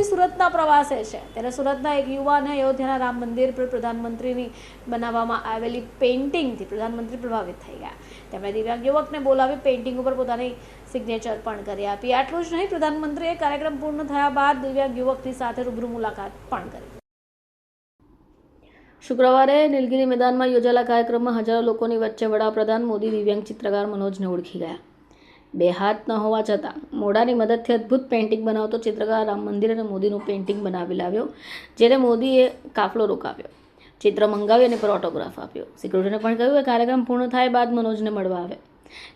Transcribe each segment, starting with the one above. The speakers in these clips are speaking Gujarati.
મોદી સુરતના પ્રવાસે છે. ત્યારે સુરતના એક યુવાને અયોધ્યાના રામ મંદિર પર પ્રધાનમંત્રીની બનાવવામાં આવેલી પેઇન્ટિંગથી પ્રધાનમંત્રી પ્રભાવિત થઈ ગયા. તેમણે દિવ્યાંગ યુવકને બોલાવી પેઇન્ટિંગ ઉપર પોતાની સિગ્નેચર પણ કરી આપી. આટલું જ નહીં, પ્રધાનમંત્રીએ કાર્યક્રમ પૂર્ણ થયા બાદ દિવ્યાંગ યુવકની સાથે રૂબરૂ મુલાકાત પણ કરી. શુક્રવારે નીલગીરી મેદાનમાં યોજાયેલા કાર્યક્રમમાં હજારો લોકોની વચ્ચે વડાપ્રધાન મોદી દિવ્યાંગ ચિત્રકાર મનોજને ઓળખી ગયા. બે હાથ ન હોવા છતાં મોઢાની મદદથી અદ્ભુત પેઇન્ટિંગ બનાવતો ચિત્રકાર રામ મંદિર અને મોદીનું પેઇન્ટિંગ બનાવી લાવ્યો જ્યારે મોદીએ કાફલો રોકાવ્યો. ચિત્ર મંગાવી અને પર ઓટોગ્રાફ આપ્યો. સિક્યુરિટીને પણ કહ્યું કે કાર્યક્રમ પૂર્ણ થાય બાદ મનોજને મળવા આવે.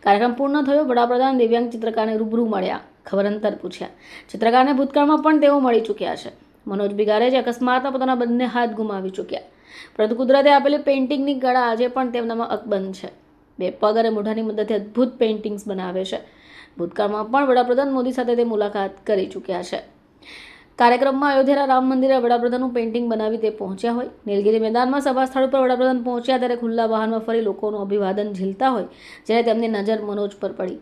કાર્યક્રમ પૂર્ણ થયો, વડાપ્રધાન દિવ્યાંગ ચિત્રકારને રૂબરૂ મળ્યા, ખબર અંતર પૂછ્યા. ચિત્રકારને ભૂતકાળમાં પણ તેઓ મળી ચૂક્યા છે. મનોજ બિગારે જે અકસ્માતમાં પોતાના બંને હાથ ગુમાવી ચૂક્યા. પરંતુ કુદરતે આપેલી પેઇન્ટિંગની કળા આજે પણ તેમનામાં અકબંધ છે. બે પગ અને મોઢાની મદદથી અદ્ભુત પેઇન્ટિંગ્સ બનાવે છે. ભૂતકાળમાં પણ વડાપ્રધાન મોદી સાથે તે મુલાકાત કરી ચૂક્યા છે. કાર્યક્રમમાં અયોધ્યાના રામ મંદિરે વડાપ્રધાનનું પેઇન્ટિંગ બનાવી તે પહોંચ્યા હોય. નીલગિરી મેદાનમાં સભા સ્થળ પર વડાપ્રધાન પહોંચ્યા ત્યારે ખુલ્લા વાહનમાં ફરી લોકોનું અભિવાદન ઝીલતા હોય, જ્યારે તેમની નજર મનોજ પર પડી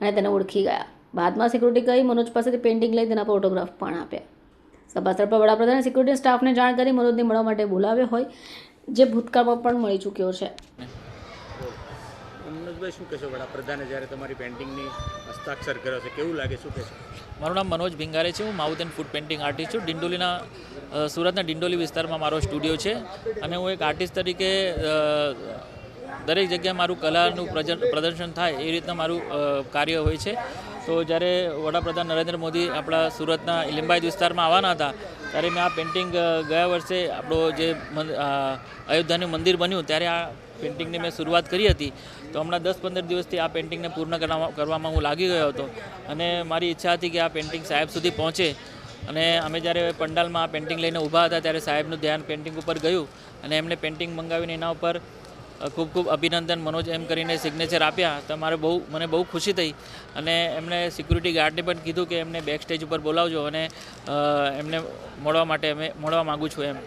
અને તેને ઓળખી ગયા. બાદમાં સિક્યુરિટી કહી મનોજ પાસેથી પેઇન્ટિંગ લઈ તેના પર ઓટોગ્રાફ પણ આપ્યા. સભા સ્થળ પર વડાપ્રધાને સિક્યુરિટી સ્ટાફને જાણ કરી મનોજને મળવા માટે બોલાવ્યો હોય, જે ભૂતકાળમાં પણ મળી ચૂક્યો છે. મનોજભાઈ, શું કહેશો? વડાપ્રધાને જ્યારે તમારી પેન્ટિંગની હસ્તાક્ષર કર્યો છે, કેવું લાગે? શું કહેશો? મારું નામ મનોજ ભિંગારે છે. હું mouth and foot painting artist છું. ડિંડોલીના સુરતના ડિંડોલી વિસ્તારમાં મારો સ્ટુડિયો છે અને હું એક આર્ટિસ્ટ તરીકે દરેક જગ્યાએ મારું કલાનું પ્રદર્શન થાય એ રીતના મારું કાર્ય હોય છે. તો જ્યારે વડાપ્રધાન નરેન્દ્ર મોદી આપણા સુરતના લિંબાયત વિસ્તારમાં આવવાના હતા, ત્યારે મેં આ પેઇન્ટિંગ ગયા વર્ષે આપણો જે અયોધ્યાનું મંદિર બન્યું, ત્યારે આ પેઇન્ટિંગની મેં શરૂઆત કરી હતી. તો હમણાં દસ પંદર દિવસથી આ પેઇન્ટિંગને પૂર્ણ કરવા- કરવામાં હું લાગી ગયો હતો. અને મારી ઈચ્છા હતી કે આ પેઇન્ટિંગ સાહેબ સુધી પહોંચે. અને અમે જ્યારે પંડાલમાં આ પેઇન્ટિંગ લઈને ઊભા હતા, ત્યારે સાહેબનું ધ્યાન પેઇન્ટિંગ ઉપર ગયું. અને એમણે પેઇન્ટિંગ મંગાવીને એના ઉપર ખૂબ ખૂબ અભિનંદન મનોજ એમ કરીને સિગ્નેચર આપ્યા. તો મારે બહુ, મને બહુ ખુશી થઈ અને એમણે સિક્યુરિટી ગાર્ડને પણ કીધું કે એમને બેક સ્ટેજ ઉપર બોલાવજો અને એમને મળવા માટે અમે, મળવા માગું છું એમ.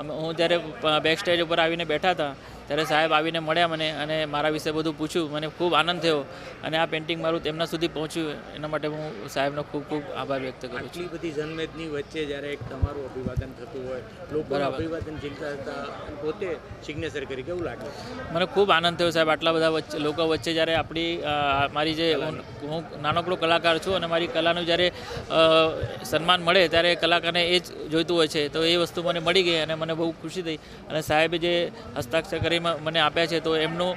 હું જ્યારે બેક સ્ટેજ ઉપર આવીને બેઠા હતા ત્યારે સાહેબ આવીને મળ્યા મને અને મારા વિશે બધું પૂછ્યું. મને ખૂબ આનંદ થયો અને આ પેઇન્ટિંગ મારું તેમના સુધી પહોંચ્યું. એના માટે હું સાહેબનો ખૂબ ખૂબ આભાર વ્યક્ત કરું છું. એટલી બધી જનમેદની વચ્ચે જ્યારે એક તમારું અભિવાદન થતું હોય લોકો અભિવાદન ઝીલતા હતા પોતે સિગ્નેચર કરી કેવું લાગે? મને ખૂબ આનંદ થયો સાહેબ આટલા બધા વચ્ચે લોકો વચ્ચે જ્યારે આપણી મારી જે હું હું નાનકડો કલાકાર છું અને મારી કલાનું જ્યારે સન્માન મળે ત્યારે કલાકારને એ જ જોઈતું હોય છે. તો એ વસ્તુ મને મળી ગઈ અને મને બહુ ખુશી થઈ. અને સાહેબે જે હસ્તાક્ષર કરી મને આપ્યા છે તો એમનું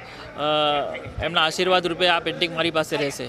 એમના આશીર્વાદ રૂપે આ પેઇન્ટિંગ મારી પાસે રહેશે.